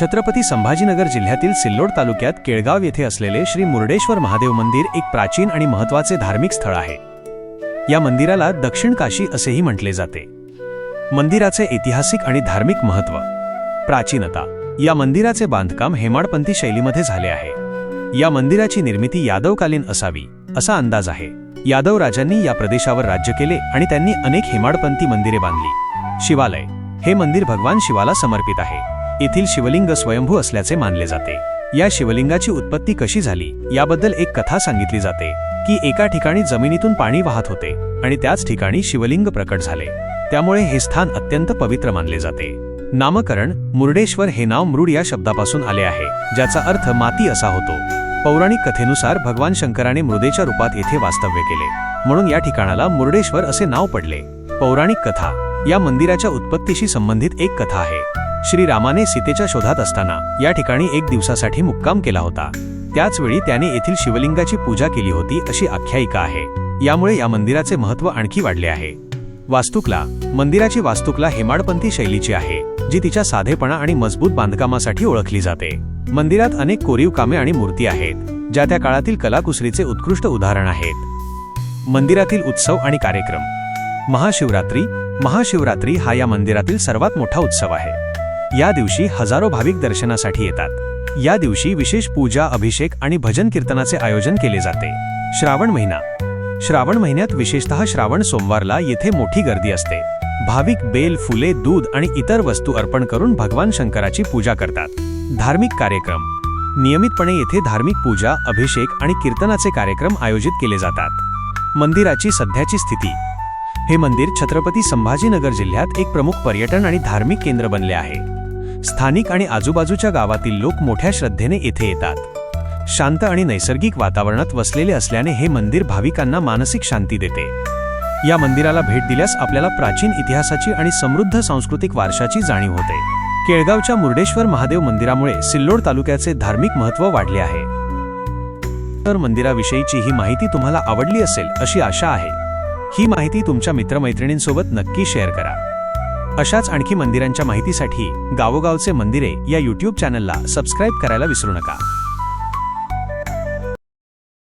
छत्रपती संभाजीनगर जिल्ह्यातील सिल्लोड तालुक्यात केळगाव येथे असलेले श्री मुर्डेश्वर महादेव मंदिर एक प्राचीन आणि महत्त्वाचे धार्मिक स्थळ आहे. या मंदिराला दक्षिण काशी असेही म्हटले जाते. मंदिराचे ऐतिहासिक आणि धार्मिक महत्त्व. प्राचीनता. या मंदिराचे बांधकाम हेमाडपंथी शैलीमध्ये झाले आहे. या मंदिराची निर्मिती यादवकालीन असावी असा अंदाज आहे. यादव राजांनी या प्रदेशावर राज्य केले आणि त्यांनी अनेक हेमाडपंथी मंदिरे बांधली. शिवालय. हे मंदिर भगवान शिवाला समर्पित आहे. येथील शिवलिंग स्वयंभू असल्याचे मानले जाते. या शिवलिंगाची उत्पत्ती कशी झाली याबद्दल एक कथा सांगितली जाते की एका ठिकाणी जमिनीतून पाणी वाहत होते आणि त्याच ठिकाणी शिवलिंग प्रकट झाले. त्यामुळे हे स्थान अत्यंत पवित्र मानले जाते. नामकरण मुर्डेश्वर हे नाव मृड या शब्दापासून आले आहे ज्याचा अर्थ माती असा होतो. पौराणिक कथेनुसार भगवान शंकराने मृदेच्या रूपात येथे वास्तव्य केले म्हणून या ठिकाणाला मुर्डेश्वर असे नाव पडले. पौराणिक कथा या मंदिराच्या उत्पत्तीशी संबंधित एक कथा आहे. श्रीरामाने सीतेच्या शोधात असताना या ठिकाणी एक दिवसासाठी मुक्काम केला होता. त्याचवेळी त्याने येथील शिवलिंगाची पूजा केली होती अशी आख्यायिका आहे. यामुळे या मंदिराचे महत्त्व आणखी वाढले आहे. वास्तुकला. मंदिराची वास्तुकला हेमाडपंथी शैलीची आहे जी तिच्या साधेपणा आणि मजबूत बांधकामासाठी ओळखली जाते. मंदिरात अनेक कोरीव कामे आणि मूर्ती आहेत ज्या त्या काळातील कलाकुसरीचे उत्कृष्ट उदाहरण आहेत. मंदिरातील उत्सव आणि कार्यक्रम. महाशिवरात्री महाशिवरात्री हा या मंदिरातील सर्वात मोठा उत्सव आहे. या दिवशी हजारो भाविक दर्शनासाठी येतात. या दिवशी विशेष पूजा अभिषेक आणि भजन कीर्तनाचे आयोजन केले जाते. श्रावण महिना. श्रावण महिन्यात विशेषतः श्रावण सोमवारला येथे मोठी गर्दी असते. भाविक बेल फुले दूध आणि इतर वस्तू अर्पण करून भगवान शंकराची पूजा करतात. धार्मिक कार्यक्रम. नियमितपणे येथे धार्मिक पूजा अभिषेक आणि कीर्तनाचे कार्यक्रम आयोजित केले जातात. मंदिराची सध्याची स्थिती. हे मंदिर छत्रपती संभाजीनगर जिल्ह्यात एक प्रमुख पर्यटन आणि धार्मिक केंद्र बनले आहे. स्थानिक आणि आजूबाजूच्या गावातील लोक मोठ्या श्रद्धेने येथे येतात. शांत आणि नैसर्गिक वातावरणात वसलेले असल्याने हे मंदिर भाविकांना मानसिक शांती देते. या मंदिराला भेट दिल्यास आपल्याला प्राचीन इतिहासाची आणि समृद्ध सांस्कृतिक वारशाची जाणीव होते. केळगावच्या मुर्डेश्वर महादेव मंदिरामुळे सिल्लोड तालुक्याचे धार्मिक महत्त्व वाढले आहे. तर मंदिराविषयीची ही माहिती तुम्हाला आवडली असेल अशी आशा आहे. ही माहिती तुमच्या मित्रमैत्रिणींसोबत नक्की शेअर करा. अशाच आणखी मंदिरांच्या माहितीसाठी गावोगावचे मंदिरे या यूट्यूब चॅनलला सबस्क्राईब करायला विसरू नका.